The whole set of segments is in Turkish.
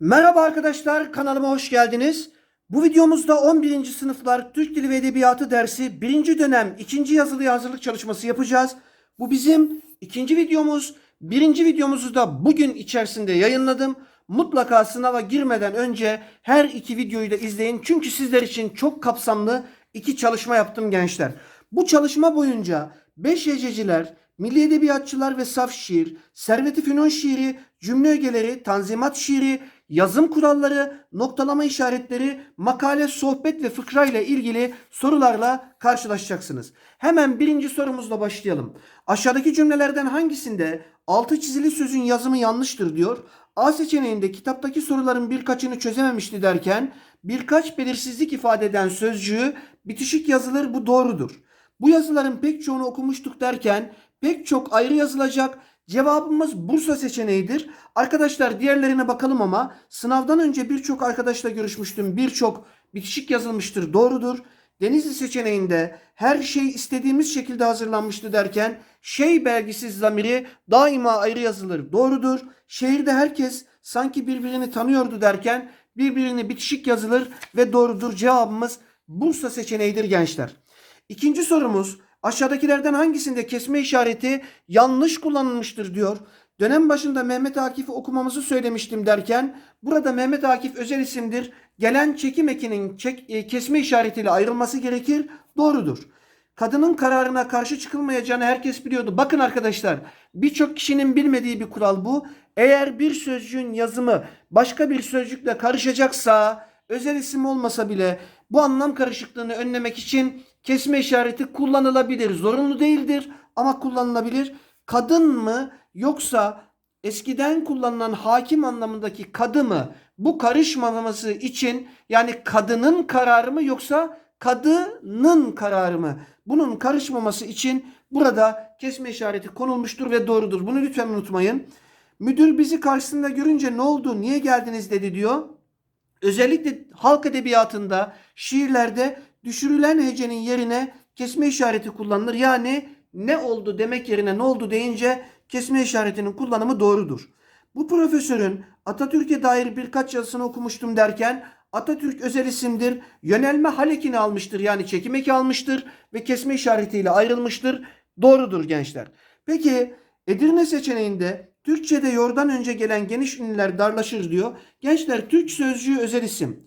Merhaba arkadaşlar kanalıma hoş geldiniz. Bu videomuzda 11. sınıflar Türk Dili ve Edebiyatı dersi 1. dönem 2. yazılıya hazırlık çalışması yapacağız. Bu bizim ikinci videomuz. Birinci videomuzu da bugün içerisinde yayınladım. Mutlaka sınava girmeden önce her iki videoyu da izleyin. Çünkü sizler için çok kapsamlı iki çalışma yaptım gençler. Bu çalışma boyunca 5 hececiler, milli edebiyatçılar ve saf şiir, Servet-i Fünun şiiri, cümle ögeleri, tanzimat şiiri, yazım kuralları, noktalama işaretleri, makale, sohbet ve fıkra ile ilgili sorularla karşılaşacaksınız. Hemen birinci sorumuzla başlayalım. Aşağıdaki cümlelerden hangisinde altı çizili sözün yazımı yanlıştır diyor. A seçeneğinde kitaptaki soruların birkaçını çözememişti derken birkaç belirsizlik ifade eden sözcüğü bitişik yazılır bu doğrudur. Bu yazıların pek çoğunu okumuştuk derken pek çok ayrı yazılacak. Cevabımız Bursa seçeneğidir. Arkadaşlar diğerlerine bakalım ama sınavdan önce birçok arkadaşla görüşmüştüm. Birçok bitişik yazılmıştır. Doğrudur. Denizli seçeneğinde her şey istediğimiz şekilde hazırlanmıştı derken şey belgisiz zamiri daima ayrı yazılır. Doğrudur. Şehirde herkes sanki birbirini tanıyordu derken birbirini bitişik yazılır ve doğrudur. Cevabımız Bursa seçeneğidir gençler. İkinci sorumuz aşağıdakilerden hangisinde kesme işareti yanlış kullanılmıştır diyor. Dönem başında Mehmet Akif'i okumamızı söylemiştim derken burada Mehmet Akif özel isimdir. Gelen çekim ekinin çek, e, kesme işaretiyle ayrılması gerekir. Doğrudur. Kadının kararına karşı çıkılmayacağını herkes biliyordu. Bakın arkadaşlar birçok kişinin bilmediği bir kural bu. Eğer bir sözcüğün yazımı başka bir sözcükle karışacaksa özel isim olmasa bile bu anlam karışıklığını önlemek için kesme işareti kullanılabilir. Zorunlu değildir ama kullanılabilir. Kadın mı yoksa eskiden kullanılan hakim anlamındaki kadı mı bu karışmaması için yani kadının kararı mı yoksa kadının kararı mı? Bunun karışmaması için burada kesme işareti konulmuştur ve doğrudur. Bunu lütfen unutmayın. Müdür bizi karşısında görünce ne oldu, niye geldiniz dedi diyor. Özellikle halk edebiyatında, şiirlerde düşürülen hecenin yerine kesme işareti kullanılır. Yani ne oldu demek yerine ne oldu deyince kesme işaretinin kullanımı doğrudur. Bu profesörün Atatürk'e dair birkaç yazısını okumuştum derken Atatürk özel isimdir. Yönelme halekini almıştır yani çekim eki almıştır ve kesme işaretiyle ayrılmıştır. Doğrudur gençler. Peki Edirne seçeneğinde Türkçe'de yordan önce gelen geniş ünlüler darlaşır diyor. Gençler Türk sözcüğü özel isim.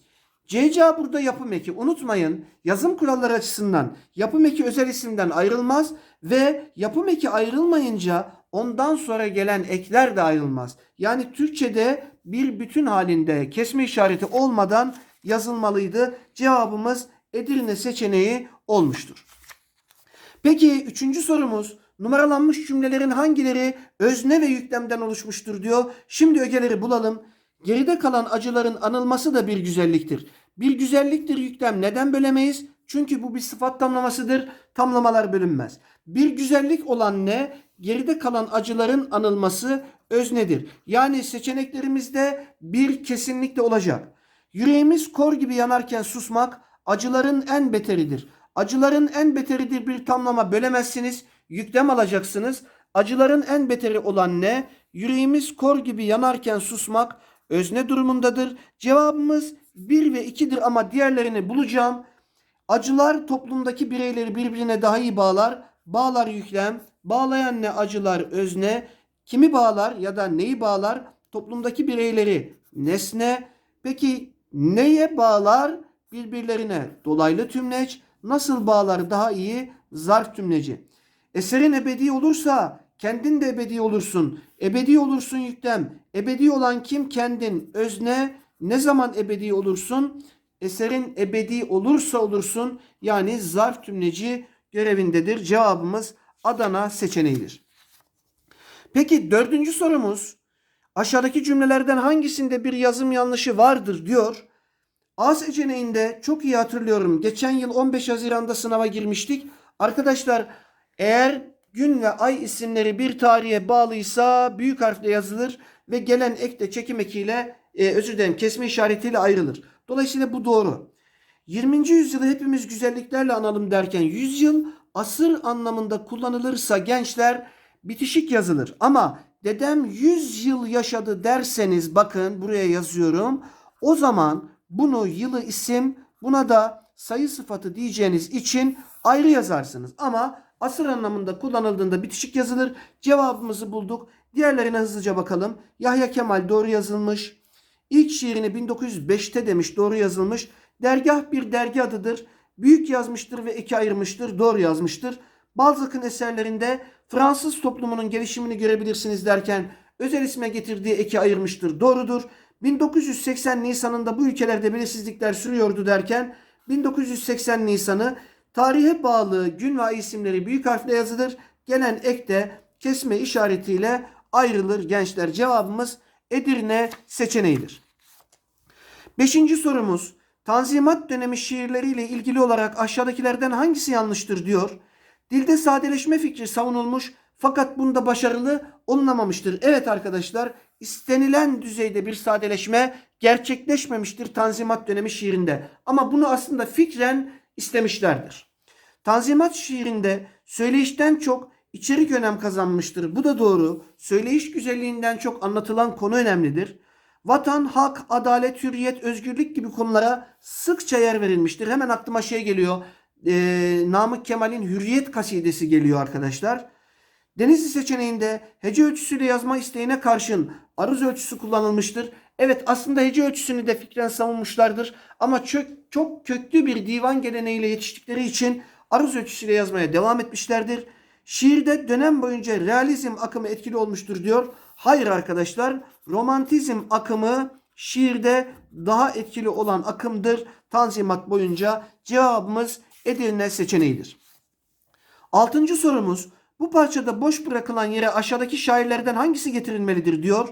CCA burada yapım eki. Unutmayın yazım kuralları açısından yapım eki özel isimden ayrılmaz ve yapım eki ayrılmayınca ondan sonra gelen ekler de ayrılmaz. Yani Türkçe'de bir bütün halinde kesme işareti olmadan yazılmalıydı. Cevabımız Edirne seçeneği olmuştur. Peki üçüncü sorumuz numaralanmış cümlelerin hangileri özne ve yüklemden oluşmuştur diyor. Şimdi ögeleri bulalım. Geride kalan acıların anılması da bir güzelliktir. Bir güzelliktir yüklem neden bölemeyiz? Çünkü bu bir sıfat tamlamasıdır. Tamlamalar bölünmez. Bir güzellik olan ne? Geride kalan acıların anılması öznedir. Yani seçeneklerimizde bir kesinlikle olacak. Yüreğimiz kor gibi yanarken susmak acıların en beteridir. Acıların en beteridir bir tamlama bölemezsiniz. Yüklem alacaksınız. Acıların en beteri olan ne? Yüreğimiz kor gibi yanarken susmak özne durumundadır. Cevabımız 1 ve 2'dir ama diğerlerini bulacağım. Acılar toplumdaki bireyleri birbirine daha iyi bağlar. Bağlar yüklem. Bağlayan ne acılar özne. Kimi bağlar ya da neyi bağlar? Toplumdaki bireyleri nesne. Peki neye bağlar? Birbirlerine dolaylı tümleç. Nasıl bağlar daha iyi? Zarf tümleci. Eserin ebedi olursa kendin de ebedi olursun. Ebedi olursun yüklem. Ebedi olan kim kendin? Özne. Ne zaman ebedi olursun? Eserin ebedi olursa olursun. Yani zarf tümleci görevindedir. Cevabımız Adana seçeneğidir. Peki dördüncü sorumuz. Aşağıdaki cümlelerden hangisinde bir yazım yanlışı vardır diyor. A seçeneğinde çok iyi hatırlıyorum. Geçen yıl 15 Haziran'da sınava girmiştik. Arkadaşlar eğer gün ve ay isimleri bir tarihe bağlıysa büyük harfle yazılır ve gelen ek de çekim ekiyle e, özür dilerim kesme işaretiyle ayrılır. Dolayısıyla bu doğru. 20. yüzyılı hepimiz güzelliklerle analım derken yüzyıl asır anlamında kullanılırsa gençler bitişik yazılır. Ama dedem 100 yıl yaşadı derseniz bakın buraya yazıyorum. O zaman bunu yılı isim buna da sayı sıfatı diyeceğiniz için ayrı yazarsınız. Ama asır anlamında kullanıldığında bitişik yazılır. Cevabımızı bulduk. Diğerlerine hızlıca bakalım. Yahya Kemal doğru yazılmış. İlk şiirini 1905'te demiş doğru yazılmış. Dergah bir dergi adıdır. Büyük yazmıştır ve eki ayırmıştır. Doğru yazmıştır. Balzac'ın eserlerinde Fransız toplumunun gelişimini görebilirsiniz derken özel isme getirdiği eki ayırmıştır. Doğrudur. 1980 Nisan'ında bu ülkelerde belirsizlikler sürüyordu derken 1980 Nisan'ı tarihe bağlı gün ve ay isimleri büyük harfle yazılır. Gelen ek de kesme işaretiyle ayrılır gençler. Cevabımız Edirne seçeneğidir. Beşinci sorumuz. Tanzimat dönemi şiirleriyle ilgili olarak aşağıdakilerden hangisi yanlıştır diyor. Dilde sadeleşme fikri savunulmuş fakat bunda başarılı olunamamıştır. Evet arkadaşlar istenilen düzeyde bir sadeleşme gerçekleşmemiştir Tanzimat dönemi şiirinde. Ama bunu aslında fikren istemişlerdir. Tanzimat şiirinde söyleyişten çok içerik önem kazanmıştır. Bu da doğru. Söyleyiş güzelliğinden çok anlatılan konu önemlidir. Vatan, hak, adalet, hürriyet, özgürlük gibi konulara sıkça yer verilmiştir. Hemen aklıma şey geliyor. Ee, Namık Kemal'in Hürriyet kasidesi geliyor arkadaşlar. Denizli seçeneğinde hece ölçüsüyle yazma isteğine karşın aruz ölçüsü kullanılmıştır. Evet aslında hece ölçüsünü de fikren savunmuşlardır. Ama çok, çok köklü bir divan geleneğiyle yetiştikleri için aruz ölçüsüyle yazmaya devam etmişlerdir. Şiirde dönem boyunca realizm akımı etkili olmuştur diyor. Hayır arkadaşlar romantizm akımı şiirde daha etkili olan akımdır. Tanzimat boyunca cevabımız Edirne seçeneğidir. Altıncı sorumuz bu parçada boş bırakılan yere aşağıdaki şairlerden hangisi getirilmelidir diyor.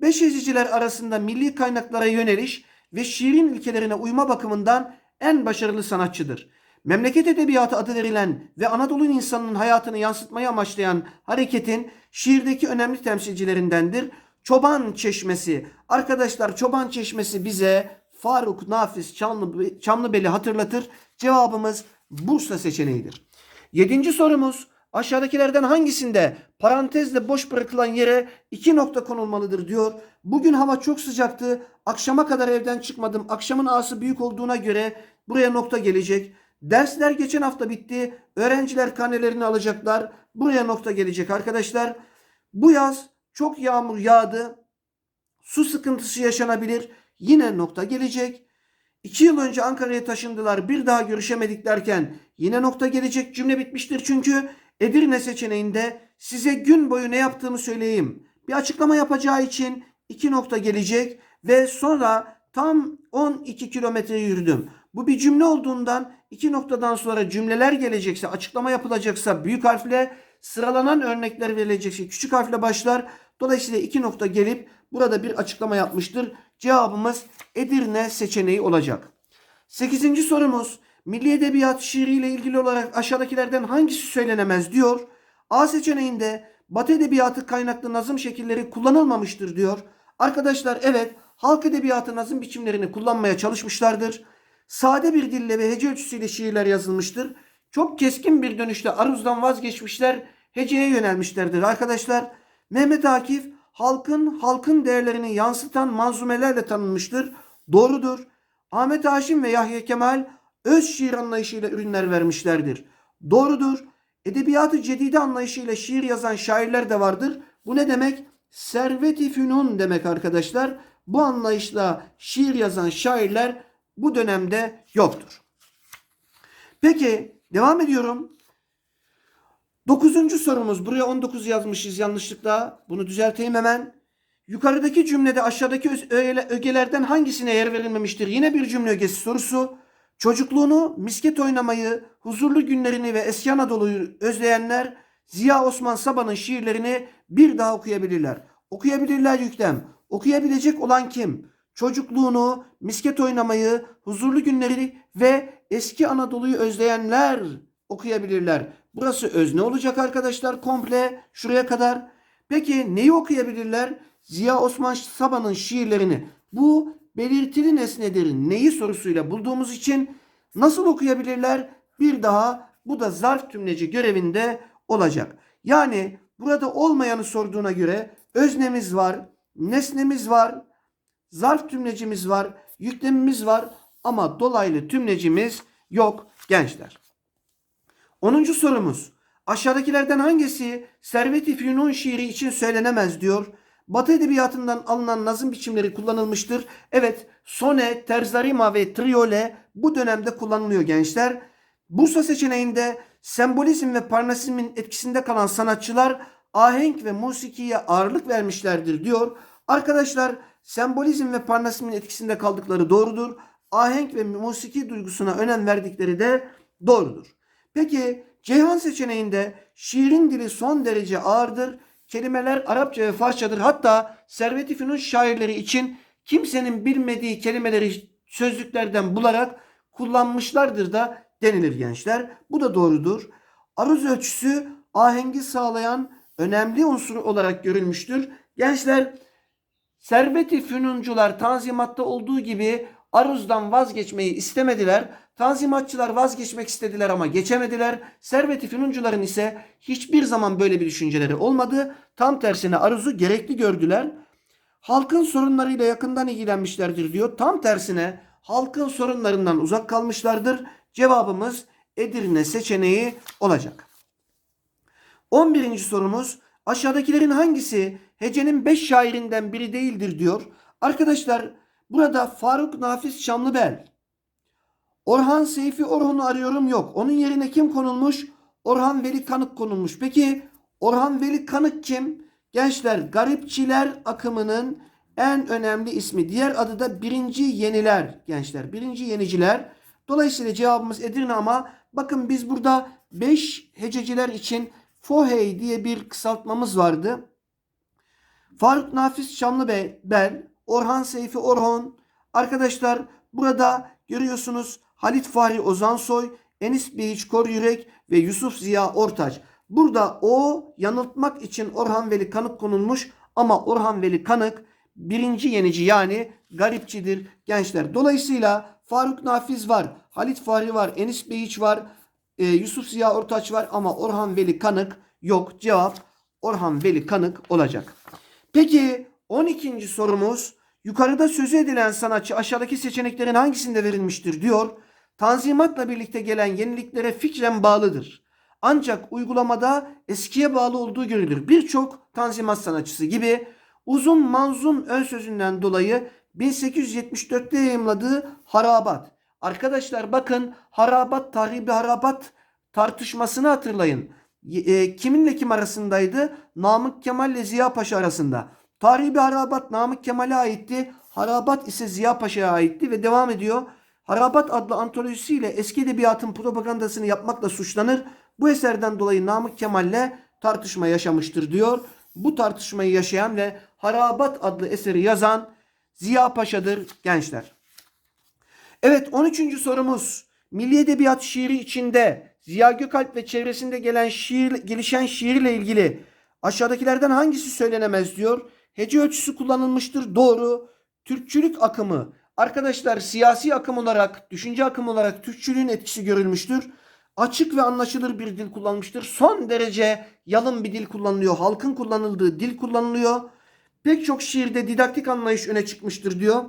Beş eziciler arasında milli kaynaklara yöneliş ve şiirin ilkelerine uyma bakımından en başarılı sanatçıdır. Memleket edebiyatı adı verilen ve Anadolu insanının hayatını yansıtmayı amaçlayan hareketin şiirdeki önemli temsilcilerindendir. Çoban Çeşmesi. Arkadaşlar Çoban Çeşmesi bize Faruk Nafiz Çamlı, Çamlıbeli hatırlatır. Cevabımız Bursa seçeneğidir. Yedinci sorumuz. Aşağıdakilerden hangisinde parantezle boş bırakılan yere iki nokta konulmalıdır diyor. Bugün hava çok sıcaktı. Akşama kadar evden çıkmadım. Akşamın ağası büyük olduğuna göre buraya nokta gelecek. Dersler geçen hafta bitti. Öğrenciler karnelerini alacaklar. Buraya nokta gelecek arkadaşlar. Bu yaz çok yağmur yağdı. Su sıkıntısı yaşanabilir. Yine nokta gelecek. İki yıl önce Ankara'ya taşındılar. Bir daha görüşemedik derken yine nokta gelecek. Cümle bitmiştir çünkü Edirne seçeneğinde size gün boyu ne yaptığımı söyleyeyim. Bir açıklama yapacağı için iki nokta gelecek ve sonra tam 12 kilometre yürüdüm. Bu bir cümle olduğundan iki noktadan sonra cümleler gelecekse, açıklama yapılacaksa büyük harfle, sıralanan örnekler verilecekse küçük harfle başlar. Dolayısıyla iki nokta gelip burada bir açıklama yapmıştır. Cevabımız Edirne seçeneği olacak. Sekizinci sorumuz. Milli Edebiyat şiiriyle ilgili olarak aşağıdakilerden hangisi söylenemez diyor. A seçeneğinde Batı Edebiyatı kaynaklı nazım şekilleri kullanılmamıştır diyor. Arkadaşlar evet halk edebiyatı nazım biçimlerini kullanmaya çalışmışlardır. Sade bir dille ve hece ölçüsüyle şiirler yazılmıştır. Çok keskin bir dönüşte aruzdan vazgeçmişler, heceye yönelmişlerdir arkadaşlar. Mehmet Akif halkın halkın değerlerini yansıtan manzumelerle tanınmıştır. Doğrudur. Ahmet Haşim ve Yahya Kemal öz şiir anlayışıyla ürünler vermişlerdir. Doğrudur. Edebiyatı cedide anlayışıyla şiir yazan şairler de vardır. Bu ne demek? Servet-i fünun demek arkadaşlar. Bu anlayışla şiir yazan şairler bu dönemde yoktur. Peki devam ediyorum. Dokuzuncu sorumuz. Buraya 19 yazmışız yanlışlıkla. Bunu düzelteyim hemen. Yukarıdaki cümlede aşağıdaki öge- ögelerden hangisine yer verilmemiştir? Yine bir cümle ögesi sorusu. Çocukluğunu, misket oynamayı, huzurlu günlerini ve eski Anadolu'yu özleyenler Ziya Osman Saba'nın şiirlerini bir daha okuyabilirler. Okuyabilirler yüklem. Okuyabilecek olan kim? Çocukluğunu, misket oynamayı, huzurlu günleri ve eski Anadolu'yu özleyenler okuyabilirler. Burası özne olacak arkadaşlar komple şuraya kadar. Peki neyi okuyabilirler? Ziya Osman Saba'nın şiirlerini. Bu belirtili nesnedir. Neyi sorusuyla bulduğumuz için nasıl okuyabilirler? Bir daha bu da zarf tümleci görevinde olacak. Yani burada olmayanı sorduğuna göre öznemiz var, nesnemiz var, zarf tümlecimiz var, yüklemimiz var ama dolaylı tümlecimiz yok gençler. 10. sorumuz. Aşağıdakilerden hangisi Servet-i Fünun şiiri için söylenemez diyor. Batı edebiyatından alınan nazım biçimleri kullanılmıştır. Evet, sone, terzarima ve triole bu dönemde kullanılıyor gençler. Bursa seçeneğinde sembolizm ve parnasizmin etkisinde kalan sanatçılar ahenk ve musikiye ağırlık vermişlerdir diyor. Arkadaşlar sembolizm ve parnasizmin etkisinde kaldıkları doğrudur. Ahenk ve musiki duygusuna önem verdikleri de doğrudur. Peki Ceyhan seçeneğinde şiirin dili son derece ağırdır. Kelimeler Arapça ve Farsçadır. Hatta Servet-i Fünun şairleri için kimsenin bilmediği kelimeleri sözlüklerden bularak kullanmışlardır da denilir gençler. Bu da doğrudur. Aruz ölçüsü ahengi sağlayan önemli unsur olarak görülmüştür. Gençler Servet-i Fünuncular Tanzimat'ta olduğu gibi aruzdan vazgeçmeyi istemediler. Tanzimatçılar vazgeçmek istediler ama geçemediler. Servet-i Fünuncuların ise hiçbir zaman böyle bir düşünceleri olmadı. Tam tersine aruzu gerekli gördüler. Halkın sorunlarıyla yakından ilgilenmişlerdir diyor. Tam tersine halkın sorunlarından uzak kalmışlardır. Cevabımız Edirne seçeneği olacak. 11. sorumuz aşağıdakilerin hangisi hecenin 5 şairinden biri değildir diyor. Arkadaşlar burada Faruk Nafiz Şamlıbel, Orhan Seyfi Orhun'u arıyorum yok. Onun yerine kim konulmuş? Orhan Veli Kanık konulmuş. Peki Orhan Veli Kanık kim? Gençler garipçiler akımının en önemli ismi. Diğer adı da birinci yeniler gençler. Birinci yeniciler. Dolayısıyla cevabımız Edirne ama bakın biz burada 5 hececiler için FOHEY diye bir kısaltmamız vardı. Faruk Nafiz Şamlıbel, Orhan Seyfi Orhon. Arkadaşlar burada görüyorsunuz Halit Fahri Ozansoy, Enis Behiç Kor Yürek ve Yusuf Ziya Ortaç. Burada o yanıltmak için Orhan Veli Kanık konulmuş ama Orhan Veli Kanık birinci yenici yani garipçidir gençler. Dolayısıyla Faruk Nafiz var, Halit Fahri var, Enis Behiç var, e, Yusuf Ziya Ortaç var ama Orhan Veli Kanık yok. Cevap Orhan Veli Kanık olacak. Peki 12. sorumuz yukarıda sözü edilen sanatçı aşağıdaki seçeneklerin hangisinde verilmiştir diyor. Tanzimatla birlikte gelen yeniliklere fikren bağlıdır. Ancak uygulamada eskiye bağlı olduğu görülür. Birçok tanzimat sanatçısı gibi uzun manzum ön sözünden dolayı 1874'te yayımladığı Harabat. Arkadaşlar bakın Harabat, Tahribi Harabat tartışmasını hatırlayın. E, kiminle kim arasındaydı? Namık Kemal ile Ziya Paşa arasında. Tahribi Harabat Namık Kemal'e aitti. Harabat ise Ziya Paşa'ya aitti ve devam ediyor. Harabat adlı antolojisiyle eski edebiyatın propagandasını yapmakla suçlanır. Bu eserden dolayı Namık Kemal'le tartışma yaşamıştır diyor. Bu tartışmayı yaşayan ve Harabat adlı eseri yazan Ziya Paşa'dır gençler. Evet 13. sorumuz. Milli Edebiyat şiiri içinde Ziya Gökalp ve çevresinde gelen şiir, gelişen şiirle ilgili aşağıdakilerden hangisi söylenemez diyor. Hece ölçüsü kullanılmıştır. Doğru. Türkçülük akımı. Arkadaşlar siyasi akım olarak, düşünce akım olarak Türkçülüğün etkisi görülmüştür. Açık ve anlaşılır bir dil kullanmıştır. Son derece yalın bir dil kullanılıyor. Halkın kullanıldığı dil kullanılıyor. Pek çok şiirde didaktik anlayış öne çıkmıştır diyor.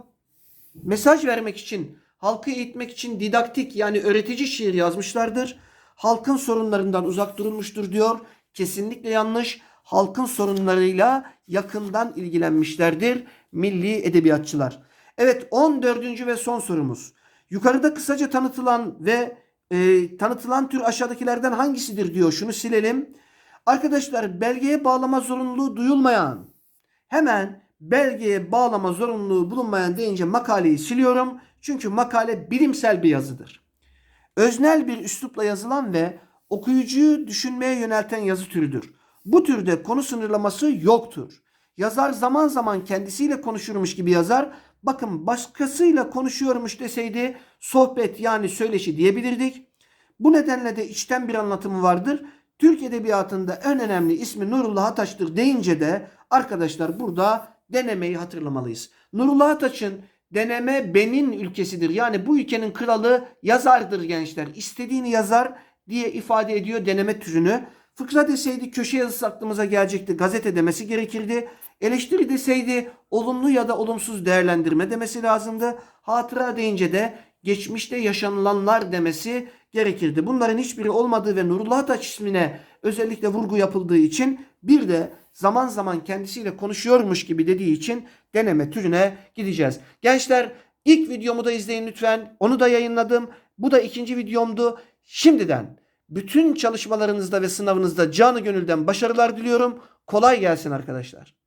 Mesaj vermek için, halkı eğitmek için didaktik yani öğretici şiir yazmışlardır. Halkın sorunlarından uzak durulmuştur diyor. Kesinlikle yanlış. Halkın sorunlarıyla yakından ilgilenmişlerdir milli edebiyatçılar. Evet 14. ve son sorumuz. Yukarıda kısaca tanıtılan ve e, tanıtılan tür aşağıdakilerden hangisidir diyor. Şunu silelim. Arkadaşlar belgeye bağlama zorunluluğu duyulmayan hemen belgeye bağlama zorunluluğu bulunmayan deyince makaleyi siliyorum. Çünkü makale bilimsel bir yazıdır. Öznel bir üslupla yazılan ve okuyucuyu düşünmeye yönelten yazı türüdür. Bu türde konu sınırlaması yoktur. Yazar zaman zaman kendisiyle konuşurmuş gibi yazar. Bakın başkasıyla konuşuyormuş deseydi sohbet yani söyleşi diyebilirdik. Bu nedenle de içten bir anlatımı vardır. Türk Edebiyatı'nda en önemli ismi Nurullah Ataç'tır deyince de arkadaşlar burada denemeyi hatırlamalıyız. Nurullah Ataç'ın deneme benin ülkesidir. Yani bu ülkenin kralı yazardır gençler. İstediğini yazar diye ifade ediyor deneme türünü. Fıkra deseydi köşe yazısı aklımıza gelecekti. Gazete demesi gerekirdi. Eleştiri deseydi olumlu ya da olumsuz değerlendirme demesi lazımdı. Hatıra deyince de geçmişte yaşanılanlar demesi gerekirdi. Bunların hiçbiri olmadığı ve Nurullah Ataç ismine özellikle vurgu yapıldığı için bir de zaman zaman kendisiyle konuşuyormuş gibi dediği için deneme türüne gideceğiz. Gençler ilk videomu da izleyin lütfen. Onu da yayınladım. Bu da ikinci videomdu. Şimdiden bütün çalışmalarınızda ve sınavınızda canı gönülden başarılar diliyorum. Kolay gelsin arkadaşlar.